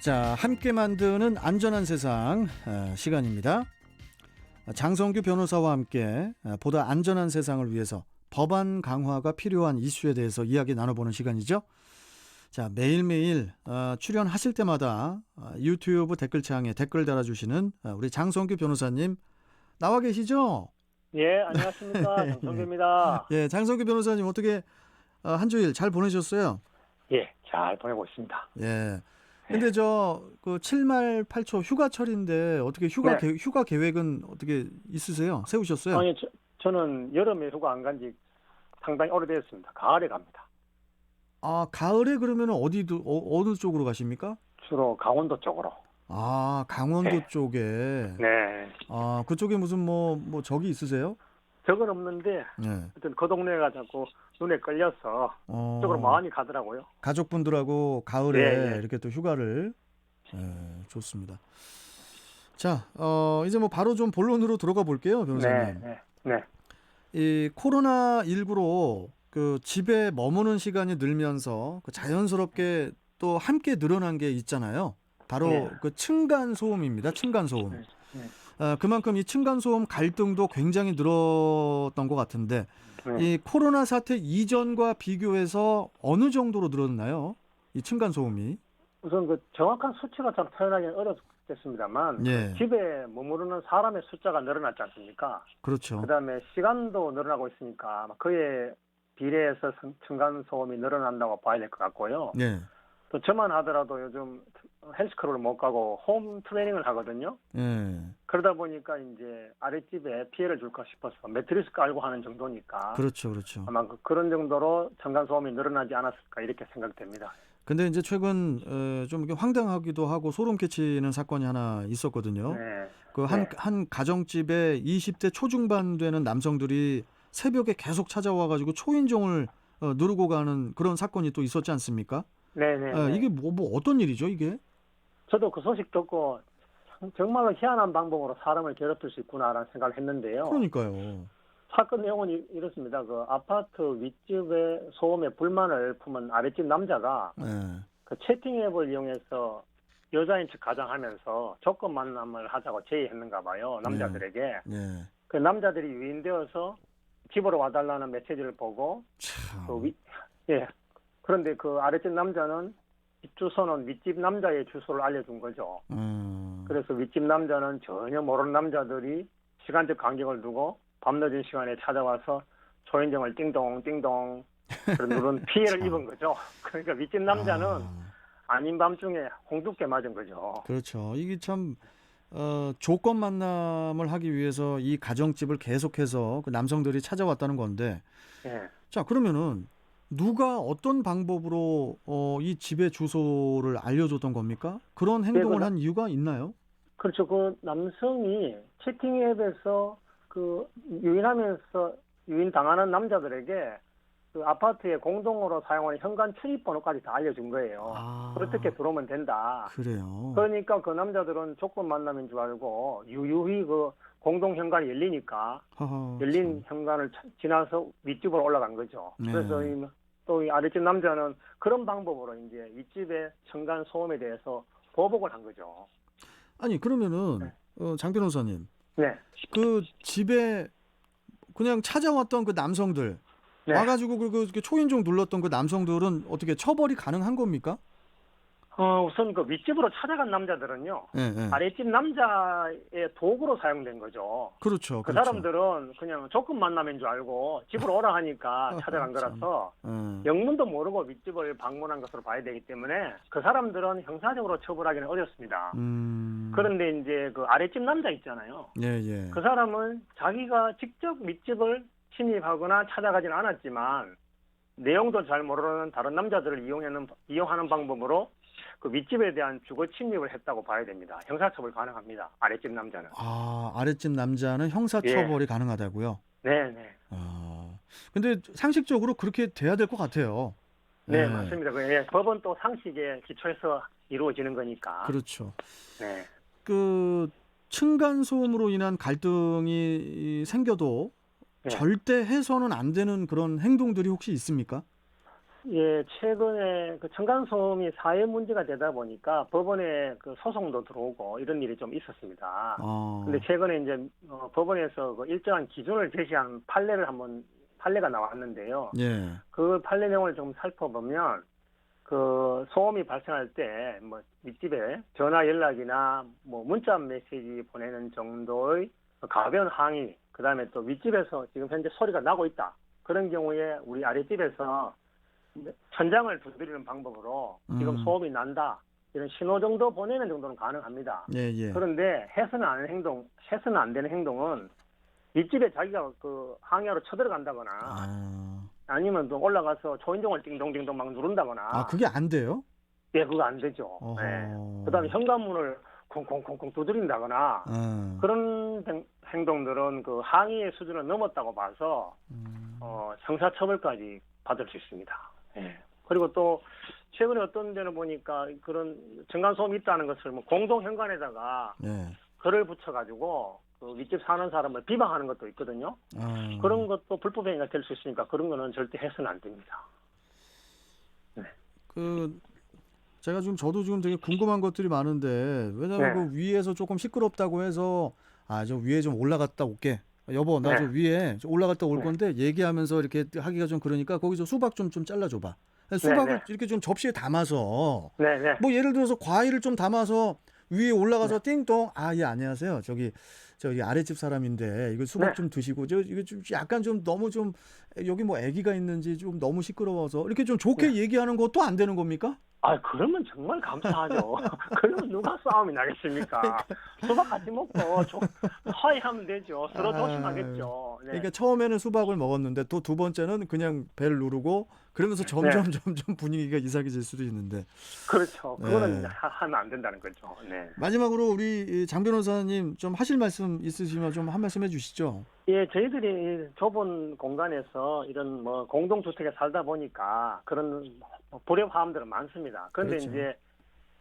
자, 함께 만드는 안전한 세상 어, 시간입니다. 장성규 변호사와 함께 어, 보다 안전한 세상을 위해서 법안 강화가 필요한 이슈에 대해서 이야기 나눠보는 시간이죠. 자, 매일매일 어, 출연하실 때마다 어, 유튜브 댓글창에 댓글 달아주시는 어, 우리 장성규 변호사님 나와 계시죠? 예, 안녕하십니까. 정성규입니다. 예, 장성규 변호사님 어떻게 어, 한 주일 잘 보내셨어요? 예, 잘 보내고 있습니다. 예. 근데 저 그 7말 8초 휴가철인데 어떻게 휴가 네. 계, 휴가 계획은 어떻게 있으세요? 세우셨어요? 아니, 저, 저는 여름에 휴가 안 간 지 상당히 오래됐습니다. 가을에 갑니다. 아, 가을에 그러면 어디도 어, 느 쪽으로 가십니까? 주로 강원도 쪽으로. 아, 강원도 네. 쪽에. 네. 아, 그쪽에 무슨 뭐 뭐 적이 있으세요? 적은 없는데, 네. 하여튼 그 동네가 자꾸 눈에 끌려서 어. 그쪽으로 많이 가더라고요. 가족분들하고 가을에 네, 네. 이렇게 또 휴가를 예, 좋습니다. 자, 어, 이제 뭐 바로 좀 본론으로 들어가 볼게요, 네, 변호사님. 네, 네. 이 코로나 19로 그 집에 머무는 시간이 늘면서 그 자연스럽게 또 함께 늘어난 게 있잖아요. 바로 네. 그 층간 소음입니다. 층간 소음. 네, 네. 어, 그만큼 이 층간 소음 갈등도 굉장히 늘었던 것 같은데 네. 이 코로나 사태 이전과 비교해서 어느 정도로 늘었나요? 이 층간 소음이? 우선 그 정확한 수치가 참 표현하기는 어렵겠습니다만, 예, 집에 머무르는 사람의 숫자가 늘어났지 않습니까? 그렇죠. 그다음에 시간도 늘어나고 있으니까 그에 비례해서 성- 층간 소음이 늘어난다고 봐야 될 것 같고요. 예, 또 저만 하더라도 요즘 헬스클럽을 못 가고 홈 트레이닝을 하거든요. 예, 그러다 보니까 이제 아랫집에 피해를 줄까 싶어서 매트리스 깔고 하는 정도니까 그렇죠, 그렇죠. 아마 그- 그런 정도로 층간 소음이 늘어나지 않았을까 이렇게 생각됩니다. 근데 이제 최근 어, 좀 황당하기도 하고 소름 끼치는 사건이 하나 있었거든요. 네. 그한 네. 한 가정집에 20대 초중반 되는 남성들이 새벽에 계속 찾아와 가지고 초인종을 어, 누르고 가는 그런 사건이 또 있었지 않습니까? 네네. 아, 이게 뭐, 뭐 어떤 일이죠, 이게? 저도 그 소식 듣고 참- 정말로 희한한 방법으로 사람을 괴롭힐 수 있구나라는 생각을 했는데요. 그러니까요. 사건 내용은 이- 이렇습니다. 그 아파트 윗집의 소음에 불만을 품은 아랫집 남자가 예. 그 채팅 앱을 이용해서 여자인 척 가장하면서 조건 만남을 하자고 제의했는가 봐요. 남자들에게. 예. 그 남자들이 유인되어서 집으로 와달라는 메시지를 보고 참. 그 윗, 예. 그런데 그 아랫집 남자는 집 주소는 윗집 남자의 주소를 알려준 거죠. 음. 그래서 윗집 남자는 전혀 모르는 남자들이 시간적 간격을 두고 밤늦은 시간에 찾아와서 초인종을 띵동 띵동 그런 누른 피해를 참. 입은 거죠. 그러니까 윗집 남자는 아, 아닌 밤중에 홍두깨 맞은 거죠. 그렇죠. 이게 참 어, 조건 만남을 하기 위해서 이 가정집을 계속해서 그 남성들이 찾아왔다는 건데 예. 자, 그러면은 누가 어떤 방법으로 어, 이 집의 주소를 알려줬던 겁니까? 그런 행동을 그 나- 한 이유가 있나요? 그렇죠. 그 남성이 채팅 앱에서 그 유인하면서 유인 당하는 남자들에게 그 아파트에 공동으로 사용하는 현관 출입 번호까지 다 알려준 거예요. 아, 어떻게 들어오면 된다. 그래요. 그러니까 그 남자들은 조건 만남인 줄 알고 유유히 그 공동 현관이 열리니까 하하, 열린 현관을 차- 지나서 윗집으로 올라간 거죠. 네. 그래서 또 이 아랫집 남자는 그런 방법으로 이제 윗집의 층간 소음에 대해서 보복을 한 거죠. 아니 그러면은 네. 어, 장 변호사님 네. 그 집에 그냥 찾아왔던 그 남성들 네. 와가지고 그, 그, 그 초인종 눌렀던 그 남성들은 어떻게 처벌이 가능한 겁니까? 어, 우선 그 윗집으로 찾아간 남자들은요. 예, 예. 아랫집 남자의 도구로 사용된 거죠. 그렇죠. 그 그렇죠. 사람들은 그냥 조건 만남인 줄 알고 집으로 오라 하니까 찾아간 참. 거라서 예. 영문도 모르고 윗집을 방문한 것으로 봐야 되기 때문에 그 사람들은 형사적으로 처벌하기는 어렵습니다. 음. 그런데 이제 그 아랫집 남자 있잖아요. 예, 예. 그 사람은 자기가 직접 윗집을 침입하거나 찾아가진 않았지만 내용도 잘 모르는 다른 남자들을 이용하는 이용하는 방법으로 그 윗집에 대한 주거 침입을 했다고 봐야 됩니다. 형사처벌 가능합니다. 아랫집 남자는. 아, 아랫집 남자는 형사 예. 처벌이 가능하다고요? 네, 네. 아. 근데 상식적으로 그렇게 돼야 될 것 같아요. 네, 예. 맞습니다. 그 예, 법은 또 상식에 기초해서 이루어지는 거니까. 그렇죠. 네. 그 층간 소음으로 인한 갈등이 생겨도 네. 절대 해서는 안 되는 그런 행동들이 혹시 있습니까? 예, 최근에 그 층간소음이 사회 문제가 되다 보니까 법원에 그 소송도 들어오고 이런 일이 좀 있었습니다. 어. 근데 최근에 이제 어, 법원에서 그 일정한 기준을 제시한 판례를 한번 판례가 나왔는데요. 예. 그 판례 내용을 좀 살펴보면 그 소음이 발생할 때 뭐 윗집에 전화 연락이나 뭐 문자 메시지 보내는 정도의 가벼운 항의 그다음에 또 윗집에서 지금 현재 소리가 나고 있다 그런 경우에 우리 아랫집에서 천장을 두드리는 방법으로 지금 음. 소음이 난다 이런 신호 정도 보내는 정도는 가능합니다. 예, 예. 그런데 해서는 안 행동, 해서는 안 되는 행동은 윗집에 자기가 그 항야로 쳐들어간다거나 아. 아니면 또 올라가서 초인종을 띵동띵동 막 누른다거나 아, 그게 안 돼요? 예 그거 안 되죠. 어허. 네. 그다음에 현관문을 콩콩콩콩 두드린다거나 어. 그런 행- 행동들은 그 항의의 수준을 넘었다고 봐서 음. 어, 형사처벌까지 받을 수 있습니다. 예. 그리고 또 최근에 어떤 데는 보니까 그런 층간소음이 있다는 것을 뭐 공동 현관에다가 예. 글을 붙여가지고 그 윗집 사는 사람을 비방하는 것도 있거든요. 어. 그런 것도 불법 행위가 될 수 있으니까 그런 거는 절대 해서는 안 됩니다. 그 제가 지금 저도 지금 되게 궁금한 것들이 많은데 왜냐면 네. 그 위에서 조금 시끄럽다고 해서 아 저 위에 좀 올라갔다 올게 여보 나저 네. 위에 좀 올라갔다 올 네. 건데 얘기하면서 이렇게 하기가 좀 그러니까 거기서 수박 좀 좀 잘라줘봐 수박을 네. 이렇게 좀 접시에 담아서 네 네. 뭐 예를 들어서 과일을 좀 담아서 위에 올라가서 띵동 아 예 안녕하세요 저기 저기 아랫집 사람인데 이거 수박 네. 좀 드시고 저 이거 좀 약간 좀 너무 좀 여기 뭐 아기가 있는지 좀 너무 시끄러워서 이렇게 좀 좋게 얘기하는 것도 안 되는 겁니까? 아 그러면 정말 감사하죠. 그러면 누가 싸움이 나겠습니까? 수박 같이 먹고 좀 화해하면 되죠. 서로 아유. 조심하겠죠. 네. 그러니까 처음에는 수박을 먹었는데 또 두 번째는 그냥 배를 누르고 그러면서 점점 네. 점점 분위기가 이상해질 수도 있는데 그렇죠. 그거는 네. 하, 하면 안 된다는 거죠. 네. 마지막으로 우리 이장 변호사님 좀 하실 말씀 있으시면 좀 한 말씀 해주시죠. 예, 저희들이 좁은 공간에서 이런 뭐 공동주택에 살다 보니까 그런 뭐 불협화음들은 많습니다. 그런데 그렇죠. 이제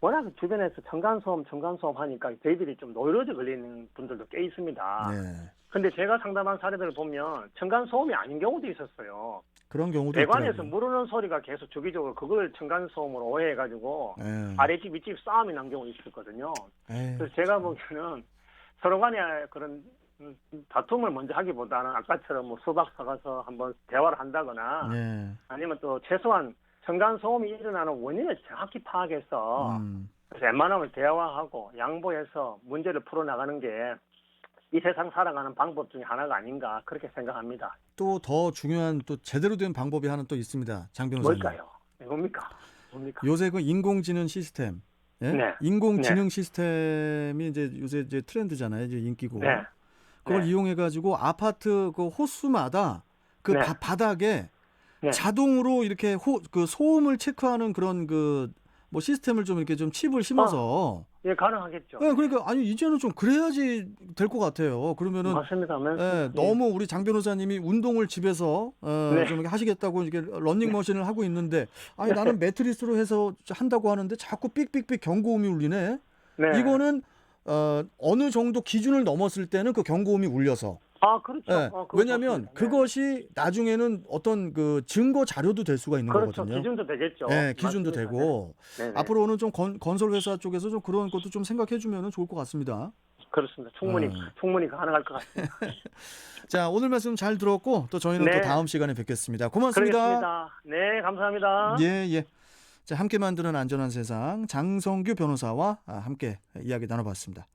워낙 주변에서 층간소음, 층간소음 하니까 저희들이 좀 노이로제 걸리는 분들도 꽤 있습니다. 네. 근데 제가 상담한 사례들을 보면 층간소음이 아닌 경우도 있었어요. 그런 경우도 배관에서 있더라고요. 무르는 소리가 계속 주기적으로 그걸 층간소음으로 오해해가지고 네. 아랫집 윗집 싸움이 난 경우 있었거든요. 에이, 그래서 제가 보기에는 서로 간에 그런 음, 다툼을 먼저 하기보다는 아까처럼 뭐 수박 사가서 한번 대화를 한다거나 네. 아니면 또 최소한 층간소음이 일어나는 원인을 정확히 파악해서 음, 그래서 웬만하면 대화하고 양보해서 문제를 풀어나가는 게 이 세상 살아가는 방법 중에 하나가 아닌가 그렇게 생각합니다. 또 더 중요한 또 제대로 된 방법이 하나 또 있습니다. 장 변호사님. 뭘까요? 네, 뭡니까? 뭡니까? 요새 그 인공지능 시스템, 예? 네. 인공지능 시스템이 이제 요새 이제 트렌드잖아요. 이제 인기고. 네. 그걸 네. 이용해 가지고 아파트 그 호수마다 그 네. 바, 바닥에 네. 자동으로 이렇게 호, 그 소음을 체크하는 그런 그 뭐 시스템을 좀 이렇게 좀 칩을 심어서 예, 가능하겠죠. 예, 그러니까 아니 이제는 좀 그래야지 될 것 같아요. 그러면은 맞습니다. 맞습니다. 예, 예. 너무 우리 장 변호사님이 운동을 집에서 어, 네. 좀 이렇게 하시겠다고 이게 런닝머신을 하고 있는데 아니 나는 매트리스로 해서 한다고 하는데 자꾸 삑삑삑 경고음이 울리네. 네. 이거는 어, 어느 정도 기준을 넘었을 때는 그 경고음이 울려서 아 그렇죠. 예, 어, 그거 왜냐하면. 네. 그것이 나중에는 어떤 그 증거 자료도 될 수가 있는 그렇죠. 거거든요. 기준도 되겠죠. 네, 기준도 맞습니다. 되고 네. 네, 네. 앞으로는 좀 건, 건설 회사 쪽에서 좀 그런 것도 좀 생각해 주면 좋을 것 같습니다. 그렇습니다. 충분히 음. 충분히 가능할 것 같습니다. 자, 오늘 말씀 잘 들었고 또 저희는 네. 또 다음 시간에 뵙겠습니다. 고맙습니다. 그러겠습니다. 네, 감사합니다. 예, 예. 자, 함께 만드는 안전한 세상 장성규 변호사와 아, 함께 이야기 나눠봤습니다.